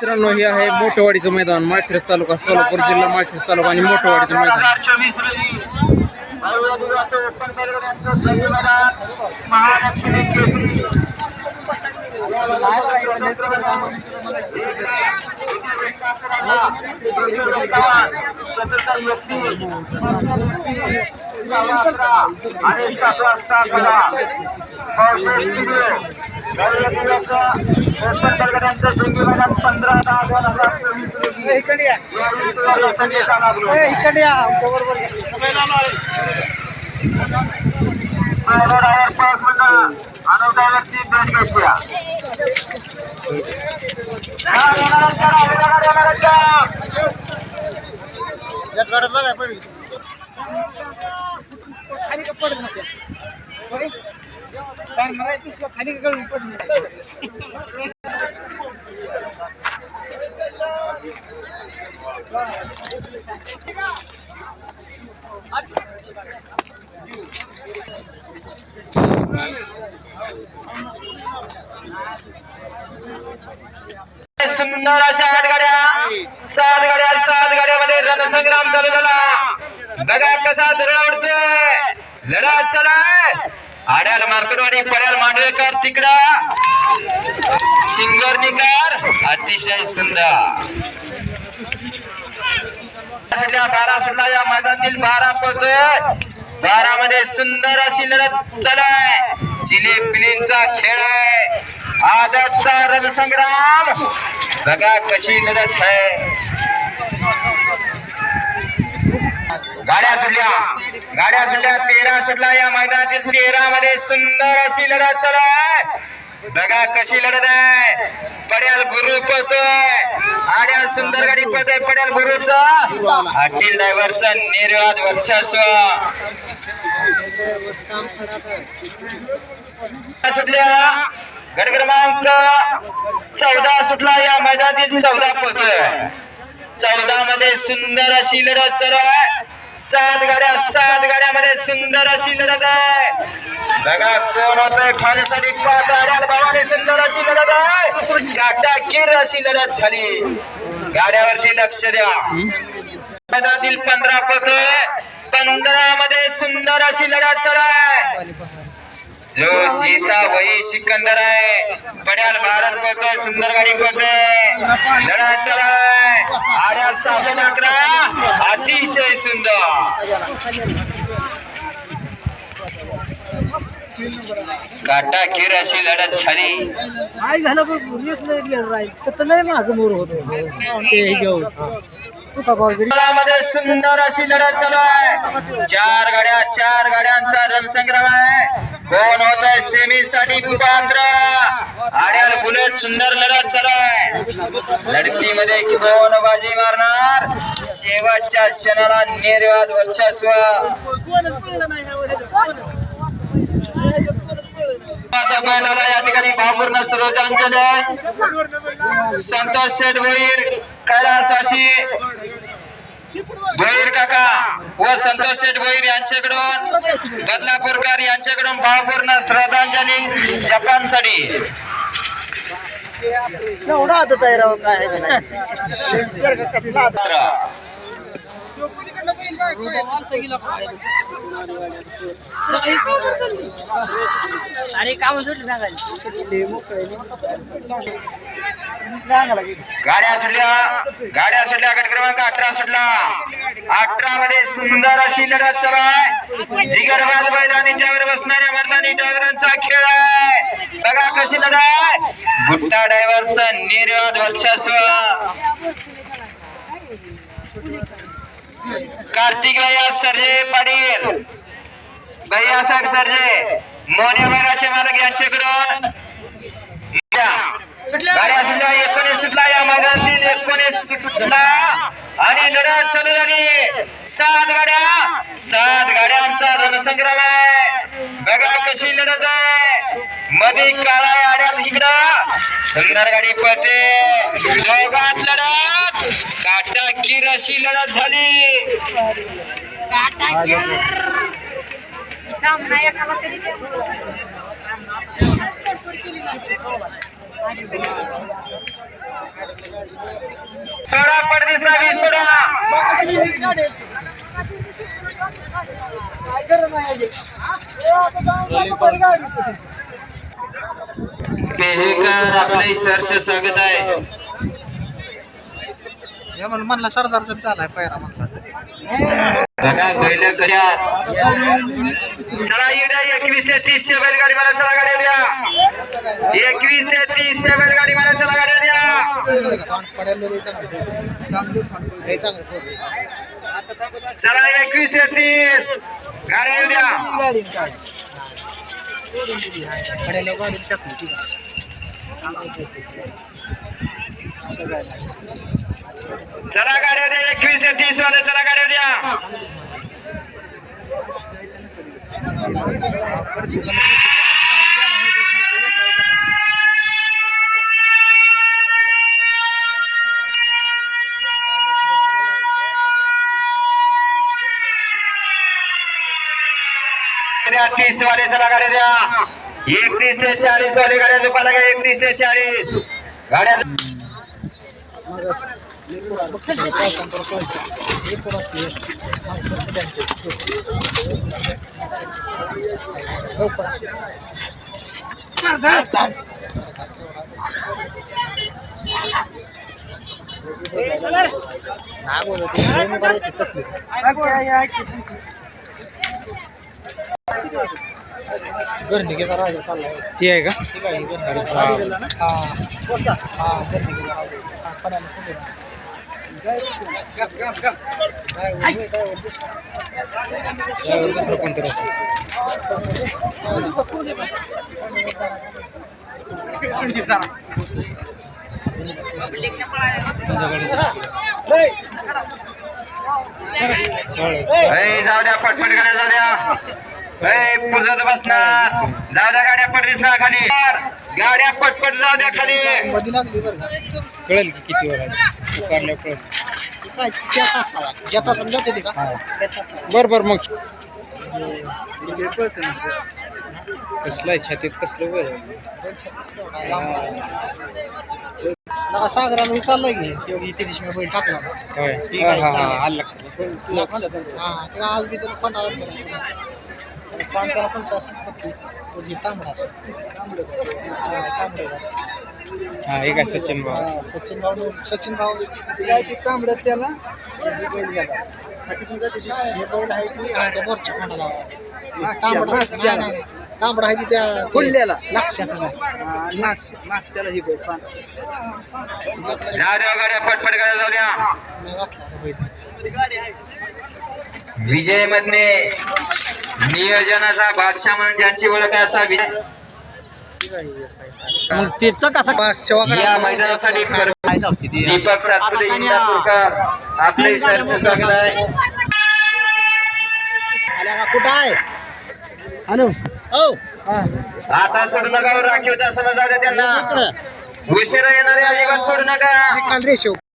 मित्रांनो हे आहे मोठवाडीचं मैदान. माळशिरस तालुका सोलापूर जिल्हा माळशिरस तालुका आणि मोठवाडीचं मैदान. पंधरा दहा दोन हजार चोवीस रोजी. या. संदेशा लागलो रोडावर पाऊस होता अनोखा खाली भेट पडली सुंदर अशा आठ गाड्या सात गाड्या सात गाड्यामध्ये रणसंग्राम चालू झाला. बघा कसा धरण उडतोय. लढा चला आड्याल मार्कडवाडी पड्याल मांडवेकर तिकडा. शिंगरनीकर अतिशय सुंदर. सुटल्या बारा सुटला या मैदानातील बारा पळतोय बारा मध्ये सुंदर अशी लढत चालू आहे चिले पिलींचा खेळ आहे. आदतचा रणसंग्राम. बघा कशी लढत आहे. गाड्या सुटल्या. गाड्या सुटल्या तेरा सुटला या मैदानातील तेरा मध्ये सुंदर अशी लढत चालू आहे. बघा कशी लढत आहे. पड्याल गुरु पळतोय. आड्याल सुंदर गाडी पळतोय. पड्याल गुरुचा. हॉटेल ड्रायव्हरचा निर्वाद वर्चस्व. सुटल्या. गट क्रमांक चौदा सुटला. या मैदानातील चौदा पळतोय. चौदा मध्ये सुंदर अशी लढत चालू आहे. सात गाड्या सात गाड्यामध्ये सुंदर अशी लढत आहे. बघा कोण होत? खाण्यासाठी पाच गाड्या भावाने सुंदर अशी लढत आहे. काटाकीर अशी लढत झाली. गाड्यावरती लक्ष द्या. पंधरा पळतोय पंधरा मध्ये सुंदर अशी लढत चालू आहे. जो जीता वही सिकंदर आहे पड्याल भारत पळतोय सुंदर गाडी पळतोय. लढा चलाय आड्याल सासन अकरा. अतिशय सुंदर. काटा किर अशी लढत झाली. काय झालं पण पूर्वीच नाही गेलं राहील तर लय मागं मोर होतो. ते हे घेऊन. मध्ये सुंदर अशी लढत चालू आहे. चार गाड्या चार गाड्यांचा रणसंग्राम आहे. कोण होत आहे सेमी साठी पात्र आड्याल बुलेट सुंदर लढत चालू आहे. लढतीमध्ये कोण बाजी मारणार? शेवटच्या क्षणाला निर्वाद वर्चस्व. या ठिकाणी बाबूर सर्वजांजली आहे संतोष शेठ भोईर कैलासवासी भोईर काका व संतोष शेठ भोईर यांच्याकडून बदलापूरकर यांच्याकडून भावपूर्ण श्रद्धांजली जपानसाठी. एवढा काय आहे का नाही जर का कसला आदत मित्र. अरे काम गाड्या सुटल्या. गाड्या सुटल्या. गट क्रमांक अठरा सुटला. अठरा मध्ये सुंदर अशी लढत चालू आहे. जिगरबाज बैलाने त्यावर बसणाऱ्या मर्दानी ड्रायव्हरांचा खेळ आहे. बघा कशी लढत आहे. गुट्टा ड्रायव्हरचा निर्वाद वर्चस्व. कार्तिक भैया सरजे पाटील भैया साहेब सरजे मोन्या महाराज मालक यांच्याकडून गाड्या सुटल्या. एकोणीस सुटला. या मैदानातील एकोणीस सुटला. आणि लढत चालू झाली. सात गाड्या. सात गाड्यांचा रणसंग्राम आहे. बघा कशी लढत आहे. मध्ये काळा आड्यात इकडं. सुंदर गाडी पळते. दोघात लढत. काटा किर अशी लढत झाली. सोडा पडदिसा बी सोडा. पेहेकर आपले सरस स्वागत आहे. म्हणला सरदारचा चालाय पायरा म्हणला. बघा बैल कशात चला येऊ द्या एकवीस ते तीस च्या बैलगाडी मला चला गाड्या द्या. एकवीस ते तीस च्या बैलगाडी मला चला गाड्या द्या. चला एकवीस ते तीस. गाड्या येऊ द्या. चला गाड्या द्या एकवीस ते तीस वाले चला गाड्या द्या द्या. तीस वाले चला गाड्या द्या. एकतीस ते चाळीस वाले गाड्या दुपारला का एकतीस ते चाळीस. गाड्या गर्णिकेचा राजा चाललाय ती आहे का गर्णिकेचा राजा हा. जाऊ द्या पटपट गाड्या जाऊ द्या. पुजत बसणार. जाऊ द्या गाड्या पट दिसणार खाली. गाड्या पटपट जाऊ द्या खाली. कळेल की किती वर काय त्या तासाला ज्या तासाला जाते ती का त्या तासाला बर बर मग. कसलं आहे? छातीत कसलं बर नका सागराला चाललंय की इथे दिवशी मी बैल टाकला. होय. ठीक हा आहे, हा चालेल. हा. आलं लक्षात. हा ते आज बी त्याला पण त्याला पण शासन करते तो हे तांबडा असतो. हा, तांबडा आहे. हा एक आहे सचिन भाऊ? हा, सचिन भाऊ सचिन भाऊ. काय ते तांबडं त्याला हे बैल गेला हे बैल आहे ती हा, त्या मोर्चा कोणाला तांबडा. नाही, नाही, नाही. तांबडा आहे ती त्या खुललेला लक्ष असं त्याला ही बैल पान जाऊ द्या गाड्या पटपट गाड्या जाऊ द्या. मी वाचला बैल विजय मधने नियोजनाचा बादशाह म्हणून ज्यांची ओळख आहे असा विजय मग तिथं कसं या मैदानासाठी कर- दीपक सातपुते इंदापूरकर आपले सरस स्वागत आहे. कुठं आहे? हॅलो. ओ आता सोडू नका हो, राखीव दर्शना जाऊ द्या त्यांना. उशिरा येणारे अजिबात सोडू नका. काल रेशो